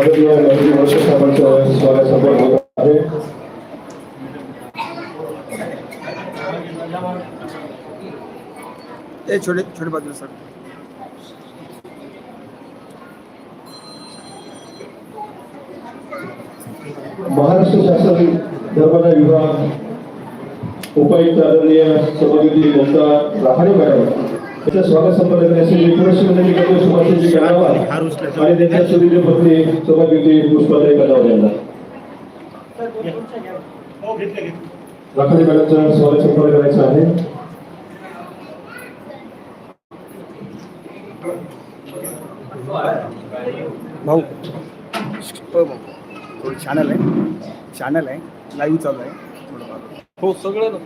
आदरणीय ए छोटे छोटे बाजूला सर. महाराष्ट्र शासन धर्मदाय विभाग उपायुक्त आदरणीय सभापती ममता राहणे मॅडम याचं स्वागत संपन्न करण्यासाठी सुभाषजी गणावार आणि त्यांच्या सुदीर्घ पत्नी सभापती पुष्पाताई यांना राखाडी मॅडमचं स्वागत संपन्न करायचं आहे. भाऊ हो भाऊ. थोडं चॅनल आहे. चॅनल आहे. लाईव्ह चालू आहे. थोडं. हो सगळं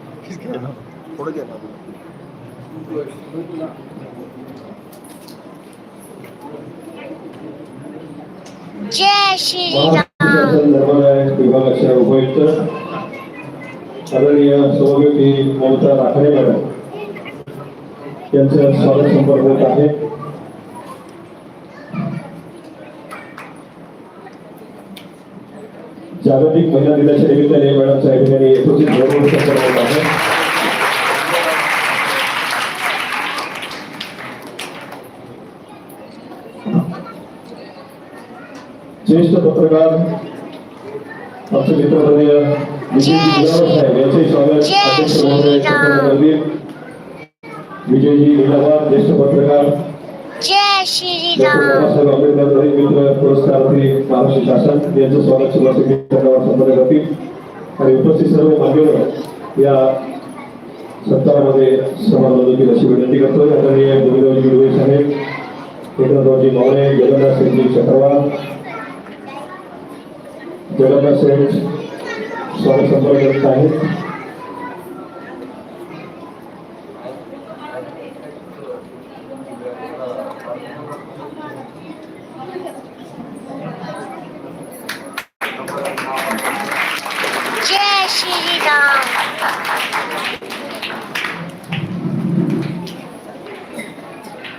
थोडं घ्या. जय श्री विभागाच्या उपायुक्त आदरणीय ममता मॅडम यांचं स्वागत संपर्क होत आहे जागतिक महिला दिनाच्या निमित्ताने मॅडमचा ठिकाणी होत आहे. ज्येष्ठ पत्रकार आमचे मित्रवर्गीय साहेब यांचे स्वागत. अध्यक्ष महोदय. विजयजी गुलाबराव ज्येष्ठ पत्रकार. जय श्री डॉक्टर राम बाबासाहेब आंबेडकर दलित मित्र पुरस्कारार्थी महाराष्ट्र शासन यांचं स्वागत सुभाषित पत्रकार संपन्न करतील. आणि उपस्थित सर्व मान्यवर या सत्कारामध्ये सहभाग होतील अशी विनंती करतो आदरणीय गोविंदरावजी गुरुवे साहेब एकनाथरावजी मावळे जगन्नाथ सिंगजी चक्रवाल जगन्नाथ सेठ स्वागत संपर्क करत आहेत जय श्री राम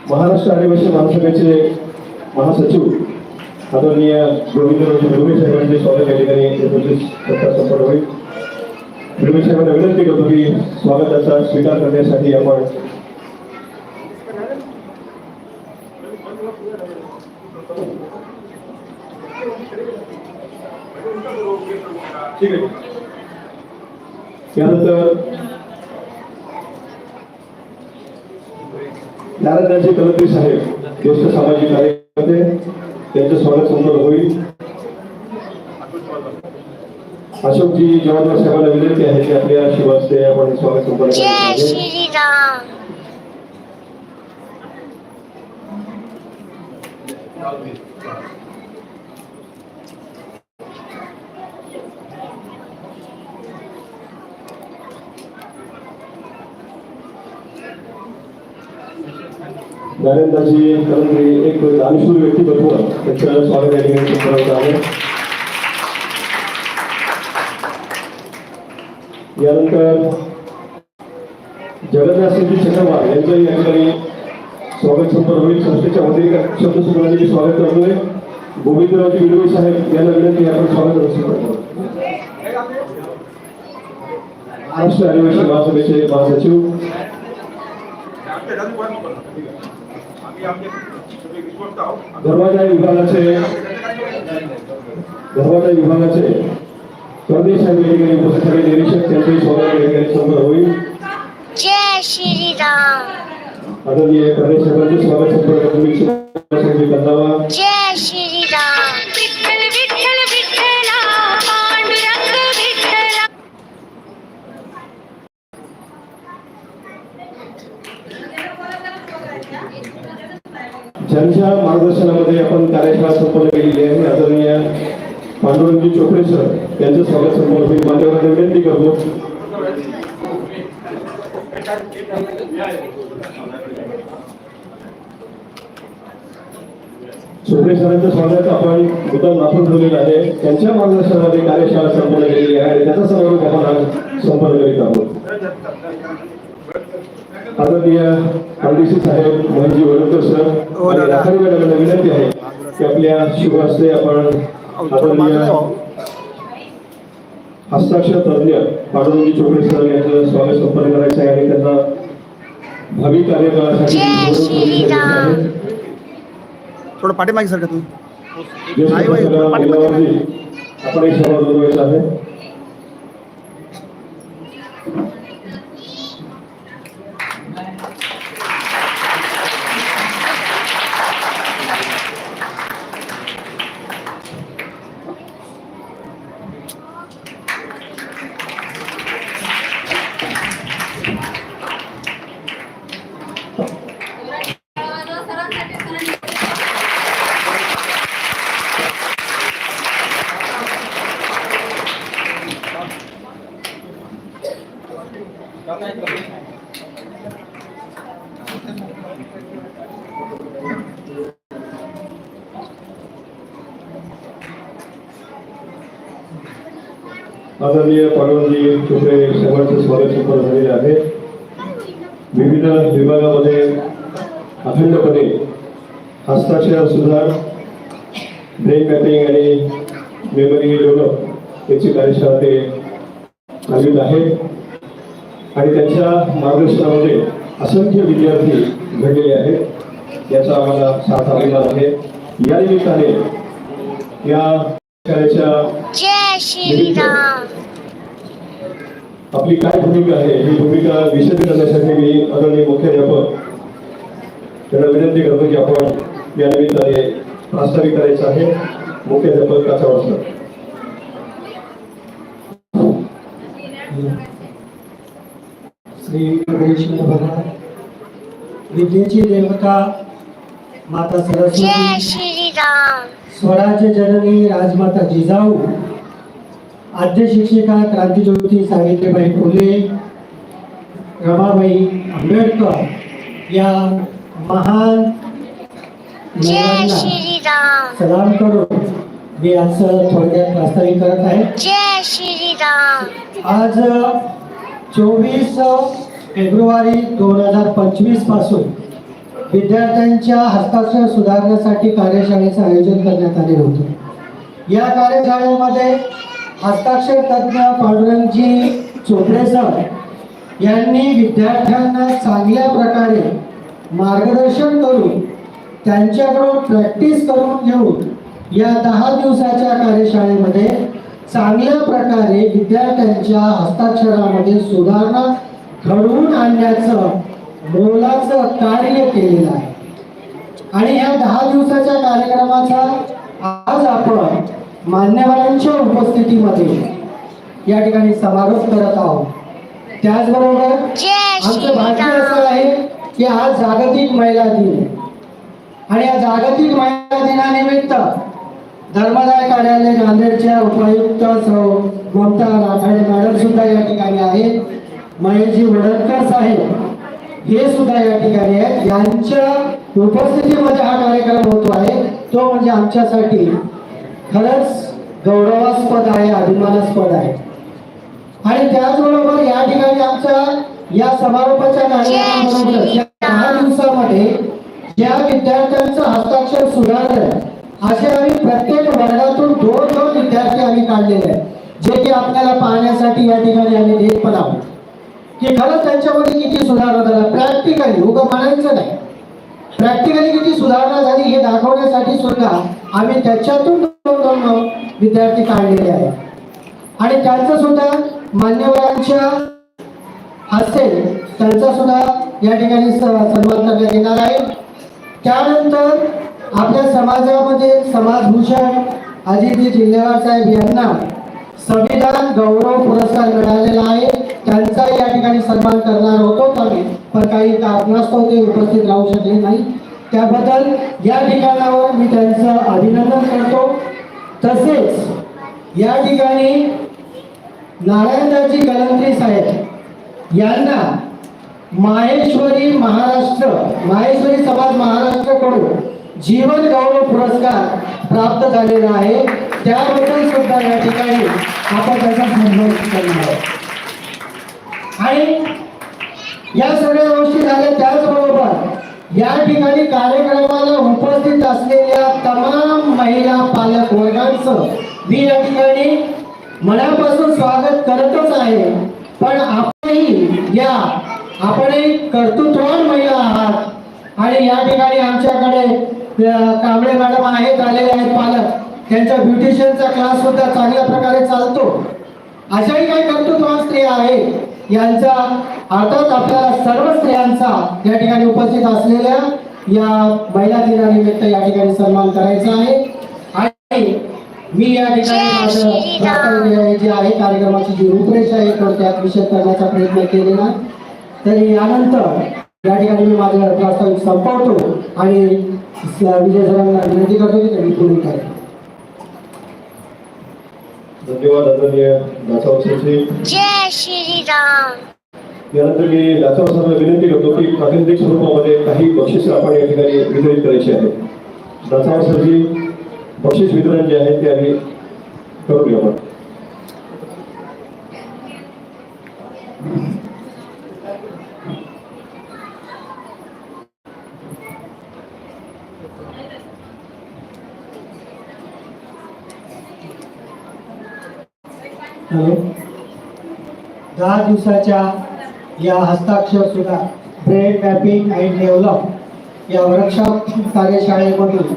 महाराष्ट्र आदिवासी महासभेचे महासचिव आदरणीय गोविंदरावजी धुमे साहेबांचे स्वागत या ठिकाणी यथोचित सत्कार संपन्न होईल धुमे साहेबांना विनंती करतो की स्वागताचा स्वीकार करण्यासाठी आपण ठीक आहे. त्यानंतर नारायणजी कलत्री साहेब ज्येष्ठ सामाजिक कार्यकर्ते त्यांचं स्वागत संपन्न होईल. अशोकजी जवाहरलाल साहेबांना विनंती आहे की आपल्या शिवास्ते आपण स्वागत संपन्न जय करायचं आहे. श्री राम नारायणदासजी कलत्री एक दानशूर व्यक्तिमत्व त्यांचं स्वागत या ठिकाणी संपन्न होत आहे यानंतर जगन्नाथसिंहजी चक्रवार यांचं या ठिकाणी स्वागत संपन्न होईल संस्थेच्या वतीने शब्द सुमनांनी स्वागत करतोय. गोविंदरावजी विडवे साहेब यांना विनंती आहे, आपण स्वागत करतो. महाराष्ट्र आदिवासी महासभेचे महासचिव. धर्मादाय विभागाचे धर्मादाय विभागाचे परदेश ठिकाणी उपस्थित निरीक्षक त्यांचे ठिकाणी होईल जय आदरणीय स्वागत जय ज्यांच्या मार्गदर्शनामध्ये आपण कार्यशाळा संपन्न केलेली आहे. आदरणीय पांडुरंगजी चोपडे सर यांचं स्वागत संपन्न होईल मान्यवरांना विनंती करतो. चोपडे सरांचं स्वागत आपण मुद्दाम दाखवून ठेवलेलं आहे. त्यांच्या मार्गदर्शनामध्ये कार्यशाळा संपन्न केलेली आहे आणि त्याचा समारोप आपण आज संपन्न करीत आहोत. आदरणीय आरडीसी साहेब मोहनजी वडकर सर हो, आणि. राखाडी मॅडमांना विनंती आहे की आपल्या शुभ हस्ते आपण हस्ताक्षर तज्ञ पांडुरंगी चोपडे सर यांचं स्वागत संपन्न करायचं आहे आणि त्यांना भावी श्रीराम. थोडं पाठीमागे तुम्ही पत्रकार पाठीमागे. लीलावती, आपण एक सभा आहे आदरणीय पाडवजी तुमचे सर्वांचे स्वागत संपन्न झालेले आहे. विविध विभागामध्ये अखंडपणे हस्ताक्षर सुधार ब्रेन मॅपिंग आणि मेमरी डेव्हलप याची कार्यशाळा ते आयोजित आहे. आणि त्यांच्या मार्गदर्शनामध्ये असंख्य विद्यार्थी घडलेले आहेत याचा आम्हाला साथ अभिमान आहे. या निमित्ताने या शाळेच्या आपली काय भूमिका आहे ही भूमिका विशद करण्यासाठी मी आदरणीय मुख्याध्यापक त्यांना विनंती करतो की आपण या निमित्ताने प्रास्ताविक करायचं आहे. मुख्याध्यापक काचावर सर श्री गणेश भगवान. विद्येची देवता माता सरस्वती स्वराज्य जननी राजमाता जिजाऊ आद्य शिक्षिका क्रांतीज्योती सावित्रीबाई फुले रमाबाई आंबेडकर या महान सलाम करून मी आज थोडक्यात प्रास्ताविक करत आहे. आज चोवीस फेब्रुवारी दोन हजार पंचवीसपासून विद्यार्थ्यांच्या हस्ताक्षर सुधारण्यासाठी कार्यशाळेचं आयोजन करण्यात आले होते. या कार्यशाळेमध्ये हस्ताक्षर तज्ज्ञ पांडुरंगजी चोपडे सर यांनी विद्यार्थ्यांना चांगल्या प्रकारे मार्गदर्शन करून त्यांच्याकडून प्रॅक्टिस करून घेऊन या दहा दिवसाच्या कार्यशाळेमध्ये चांगल्या प्रकारे विद्यार्थ्यांच्या हस्ताक्षरामध्ये सुधारणा घडवून आणण्याचं मोलाचं कार्य केलेलं आहे. आणि या दहा दिवसाच्या कार्यक्रमाचा आज आपण मान्यवरांच्या उपस्थितीमध्ये या ठिकाणी समारोप करत आहोत. त्याचबरोबर आमचं भाग्य असं आहे की आज जागतिक महिला दिन. आणि या जागतिक महिला दिनानिमित्त धर्मदाय कार्यालय नांदेडच्या उपायुक्त सौ ममता राखाडे मॅडम सुद्धा या ठिकाणी आहेत. महेशजी वडदकर साहेब हे सुद्धा या ठिकाणी आहेत. यांच्या उपस्थितीमध्ये हा कार्यक्रम होतो आहे. तो म्हणजे आमच्यासाठी खरंच गौरवास्पद आहे अभिमानास्पद आहे. आणि त्याचबरोबर या ठिकाणी आमच्या या समारोपाच्या कार्यक्रमाबरोबर या दहा दिवसामध्ये ज्या विद्यार्थ्यांचं हस्ताक्षर सुधारलं असे आम्ही प्रत्येक वर्गातून दोन दोन विद्यार्थी आम्ही काढलेले आहेत जे की आपल्याला पाहण्यासाठी या ठिकाणी आम्ही देत पण आहोत. की खरंच त्यांच्यामध्ये किती सुधारणा झाला. प्रॅक्टिकली उगं म्हणायचं नाही. प्रॅक्टिकली किती सुधारणा झाली हे दाखवण्यासाठी सुद्धा आम्ही त्याच्यातून दोन दोन विद्यार्थी काढलेले आहेत. आणि त्यांचं सुद्धा मान्यवरांच्या असेल त्यांचा सुद्धा या ठिकाणी सन्मान करण्यात येणार आहे. त्यानंतर आपल्या समाजामध्ये समाजभूषण अजितजी जिल्हेवार साहेब यांना संविधान गौरव पुरस्कार मिळालेला आहे. त्यांचा या ठिकाणी सन्मान करणार होतो आम्ही पण काही कारणास्तव ते उपस्थित राहू शकले नाही. त्याबद्दल या ठिकाणावर मी त्यांचं अभिनंदन करतो. तसेच या ठिकाणी नारायणदाजी कलंत्री साहेब यांना माहेश्वरी महाराष्ट्र माहेश्वरी समाज महाराष्ट्रकडून जीवन गौरव पुरस्कार प्राप्त झालेला आहे. त्याबद्दल सुद्धा या ठिकाणी आपण त्याचा सन्मान करणार आहोत. आणि या सगळ्या गोष्टी झाल्या त्याचबरोबर या ठिकाणी कार्यक्रमाला उपस्थित असलेल्या तमाम महिला पालक वर्गांचं मी या ठिकाणी मनापासून स्वागत करतच आहे. पण आपणही या आपणही कर्तृत्ववान महिला आहात. आणि या ठिकाणी आमच्याकडे कांबळे मॅडम आहेत आलेले आहेत पालक. त्यांचा ब्युटिशियनचा क्लास सुद्धा चांगल्या प्रकारे चालतो. अशाही काही कर्तृत्ववान स्त्रिया आहेत. यांचा अर्थात आपल्याला सर्व स्त्रियांचा या ठिकाणी उपस्थित असलेल्या या महिला दिनानिमित्त या ठिकाणी सन्मान करायचा आहे. आणि मी या ठिकाणी माझं जे आहे कार्यक्रमाची जी रूपरेषा आहे तर त्यात विषय करण्याचा प्रयत्न केलेला. तरी यानंतर या ठिकाणी मी माझं प्रास्ताविक संपवतो आणि विजय सरांना विनंती करतो की त्यांनी पूर्ण करेल धन्यवाद आदरणीय दासाव सरजी जय श्रीराम। यानंतर मी दासाव सरला विनंती करतो की प्रातिनिधिक स्वरूपामध्ये काही बक्षीस आपण या ठिकाणी वितरित करायची आहेत. दासाव सरजी बक्षीस वितरण जे आहे ते आम्ही घेऊ आपण. दहा दिवसाच्या या हस्ताक्षर सुद्धा ब्रेन मॅपिंग अँड डेव्हलप या वर्कशॉप कार्यशाळेमधून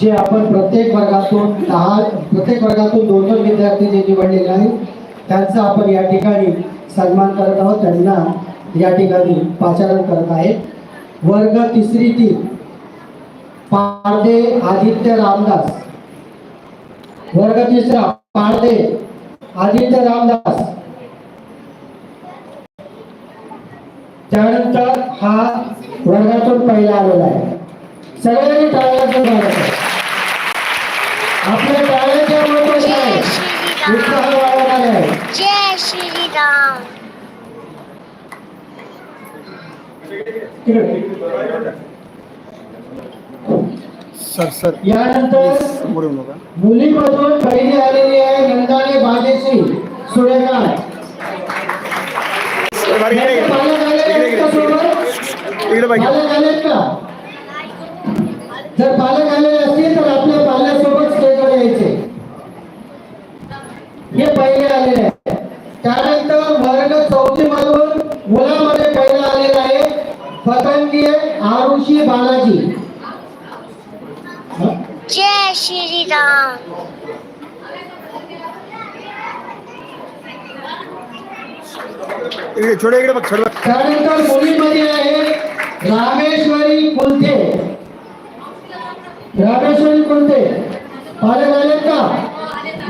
जे आपण प्रत्येक वर्गातून दहा प्रत्येक वर्गातून दोन दोन विद्यार्थी जे निवडलेले आहेत त्यांचा आपण या ठिकाणी सन्मान करत आहोत. त्यांना या ठिकाणी पाचारण करत आहेत. वर्ग तिसरी तीन पारदे आदित्य रामदास. वर्ग तिसरा पारदे आदित्य रामदास. त्यानंतर हा वर्गातून पहिला आलेला आहे. सगळ्यांनी टाळ्याचं आपल्या टाळ्याच्या महत्वाच्या आहे उत्साह श्रीराम आहे जय श्रीराम. Sir sir. यानंतर समोर येऊ नका मुलीमधून पहिली आलेली आहे नंदाने भाग्यश्री सुरेगाव यांचे पालक आलेले आहेत का सोबत? इकडे पाहिजे पालक आलेत का? जर पालक आलेले असतील तर आपल्या पाल्यासोबत स्टेजवर यायचे. हे पहिले आलेले आहे. त्यानंतर वर्ग चौथी मधून मुलामध्ये पहिला आलेला आहे पतंगी आरुषी बालाजी. जय श्रीराम. इकडे छोटे इकडे बघ छोटे बघ. त्यानंतर मुलीमध्ये आहे. रामेश्वरी कुलते रामेश्वरी कुलते पालक आलेत का?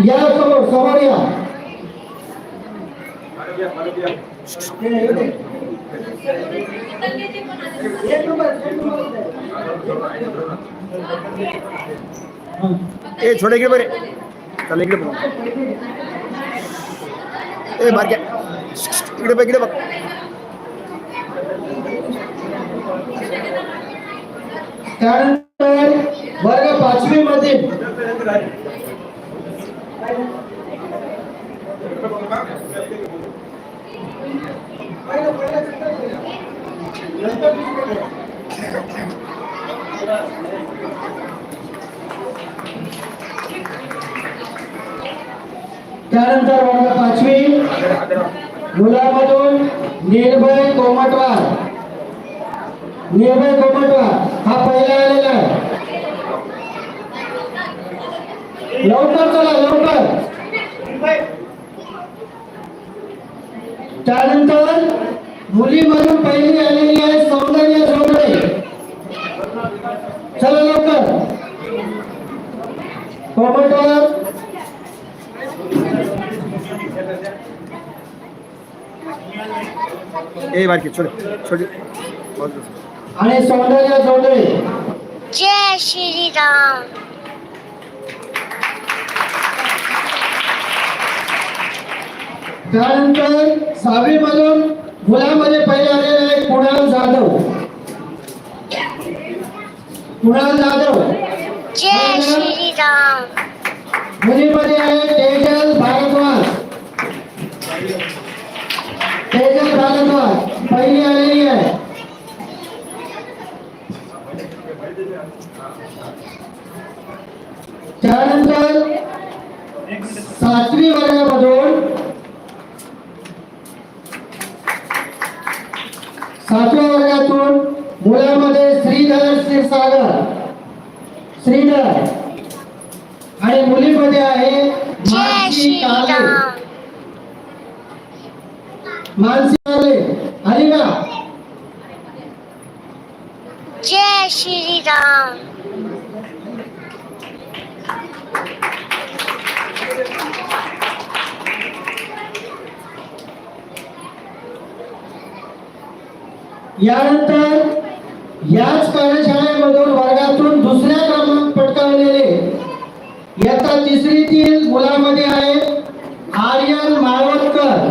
या समोर समोर या। ए, छोटे इकडे बरे। चला इकडे बघ। ए बारक्या इकडे बघ इकडे बघ। त्यानंतर वर्ग पाचवी मध्ये त्यानंतर वर्ग पाचवी. मुलामधून निर्भय कोमटवार. निर्भय कोमटवार हा पहिला आलेला आहे. लवकर चला लवकर. त्यानंतर मुलीमधून पहिली आलेली आहे सौंदर्य चौधरी चला लवकर. कोमटवार ए बारकी छोटे छोटे. आणि सौंदर्य जोगडे जय श्रीराम. त्यानंतर सहावी मधून मुलामध्ये पहिले आलेले आहे कुणाल जाधव. कुणाल जाधव. जय श्रीराम. मुलीमध्ये आहे तेजल भारद्वाज. तेजल भारद्वाज. पहिली आहे त्यानंतर सातवी वर्गामधून सातव्या वर्गातून मुलामध्ये श्रीधर श्रीसागर श्रीधर आणि मुलीमध्ये आहे मानसी काले. मानसी काले. आली का जय श्रीराम. यानंतर याच कार्यशाळेमधून वर्गातून दुसऱ्या क्रमांक पटकावलेले इयत्ता तिसरीतील मुलामध्ये आहे आर्यन माळवतकर.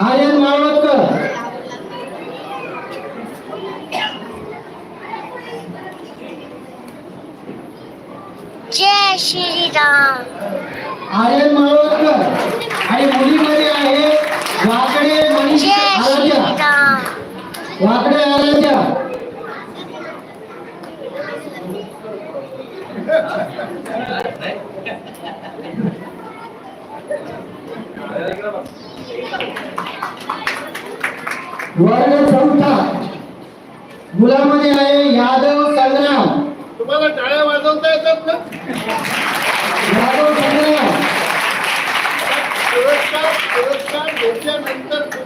आर्यन माळवतकर. जय श्रीराम. आर्यन माळवतकर. आणि मुलीमध्ये आहे वाकडे मनीष जय आराध्या श्रीराम वाकडे आराध्या वर्ग चौथा मुलामध्ये आहे यादव संग्राम तुम्हाला टाळ्या वाजवता येतात ना यादव संग्राम पुरस्कार पुरस्कार घेतल्यानंतर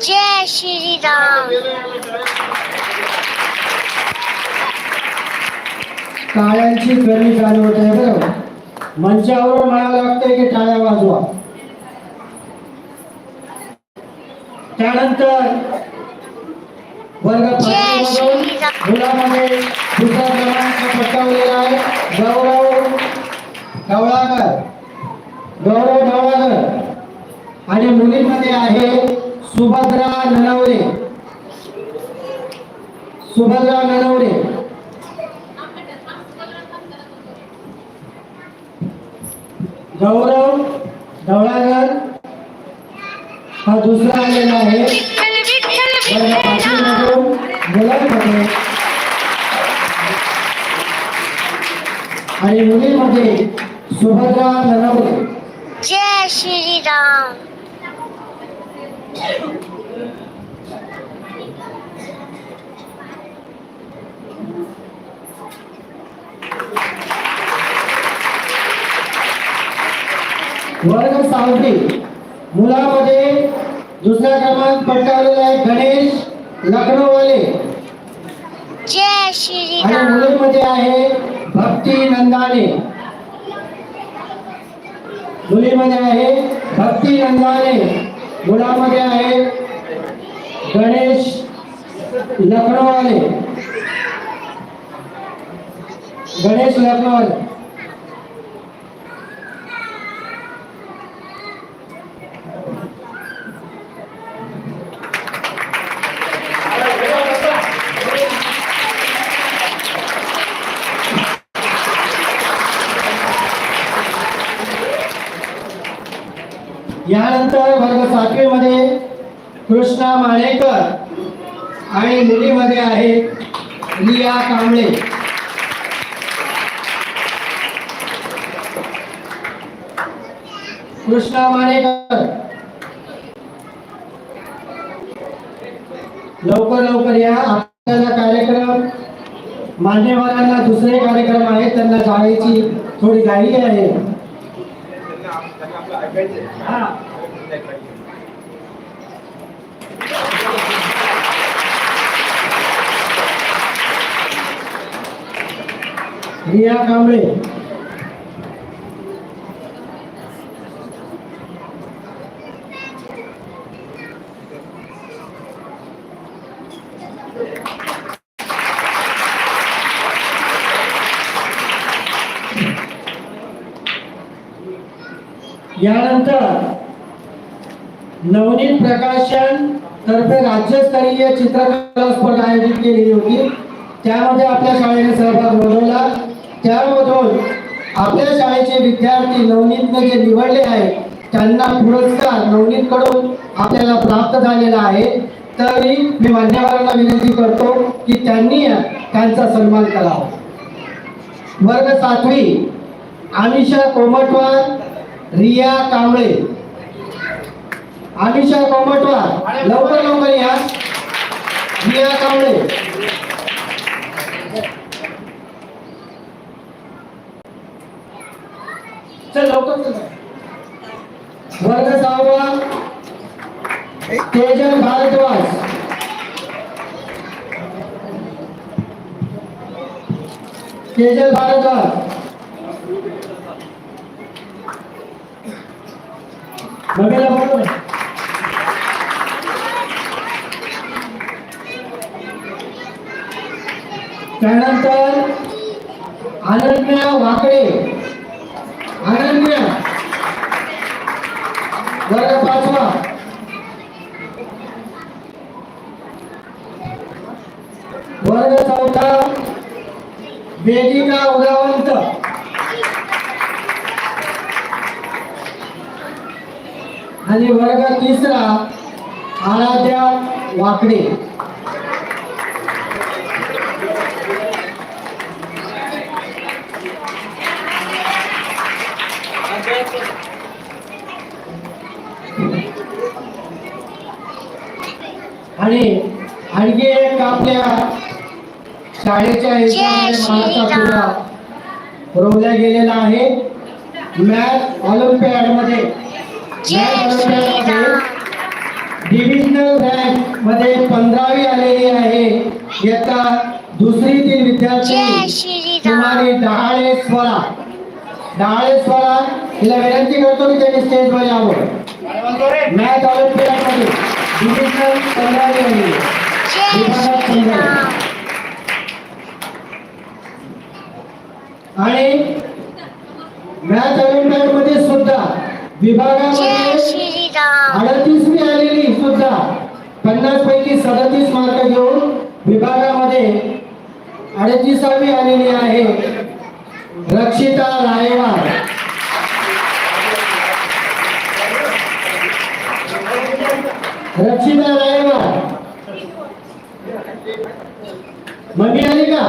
जय याला टाळ्या टाळ्यांची गरमी चालू होत आहे बरोबर मंचावर म्हणायला लागतंय की टाळ्या वाजवा. त्यानंतर वर्ग मुलामध्ये दुसरा क्रमांक पटकावलेला आहे. गौरव ढवळाकर गौरव ढवळाकर आणि मुलींमध्ये आहे सुभद्रा ननवरे. सुभद्रा ननवरे. गौरव ढवळाकर हा दुसरा आलेला आहे. मुलांमध्ये आणि मुलीमध्ये सुभद्रा ननवरे जय श्रीराम. वर्ग सहावी मुलामध्ये दुसरा क्रमांक पटकावलेला आहे गणेश. लखनौवाले. जय आणि श्रीराम मुलीमध्ये आहे भक्ती नंदाने. मुलीमध्ये आहे भक्ती नंदाने. मुलामध्ये आहे गणेश लखनौवाले. गणेश लखनौवाले यानंतर वर्ग सातवी मध्ये कृष्णा माळेकर आणि मुलीमध्ये आहे लिया कांबळे कृष्णा माळेकर लवकर या आपल्याला कार्यक्रम मान्यवरांना दुसरे कार्यक्रम आहेत त्यांना जायची थोडी घाई आहे. रिया कांबळे यानंतर नवनीत प्रकाशन तर्फे राज्यस्तरीय चित्रकला स्पर्धा आयोजित केलेली होती. त्यामध्ये आपल्या शाळेने सहभाग नोंदवला त्यामधून आपल्या शाळेचे विद्यार्थी नवनीतने जे निवडले आहेत त्यांना पुरस्कार नवनीत कडून आपल्याला प्राप्त झालेला आहे. तरी मी मान्यवरांना विनंती करतो की त्यांनी त्यांचा सन्मान करावा वर्ग सातवी अमिषा कोमटवार रिया कांबळे. अनिशा कोमटवार लवकर लवकर या. रिया कांबळे. चल लवकर वर्ग सहावा. तेजन भारद्वाज. तेजल भारद्वाज. बघायला बरोबर? त्यानंतर अनन्या वाकडे अनन्या वर्ग पाचवा. वर्ग चौथा वेदिका उदावंत आणि वर्ग तिसरा आराध्या वाकडे आणि आणखी एक आपल्या शाळेच्या तुरा पुरवल्या गेलेला आहे. मॅथ ऑलिम्पियाडमध्ये. डिव्हिजनल रँकमध्ये पंधरावी आलेली आहे. इयत्ता दुसरीतील जय विद्यार्थी कुमारी डहाळे स्वरा डहाळे स्वरा तिला विनंती करतो की त्यांनी स्टेजवर यावं. मॅथ ऑलिम्पियाडमध्ये जय श्रीराम आणि मॅथ ऑलिम्पियाडमध्ये सुद्धा विभागामध्ये अडतीसवी आलेली सुद्धा पन्नास पैकी सदतीस मार्क घेऊन विभागामध्ये अडतीसावी आलेली आहे रक्षिता रायवार. रक्षिता रायवार मम्मी आली का?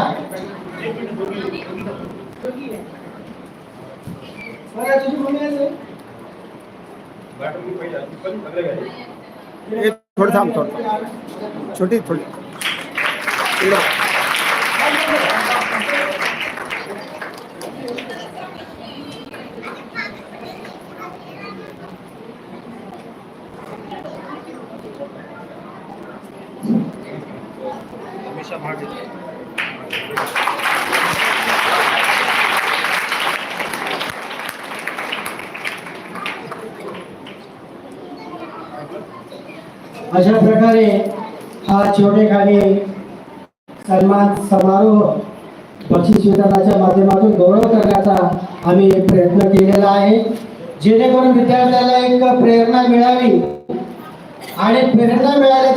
हे थोडं थांब थोडं. छोटी थोडी. अशा प्रकारे हा छोटेखानी सन्मान समारोह बक्षीस वितरणाच्या माध्यमातून गौरव करण्याचा आम्ही प्रयत्न केलेला आहे. जेणेकरून विद्यार्थ्याला एक प्रेरणा मिळावी आणि प्रेरणा मिळाल्या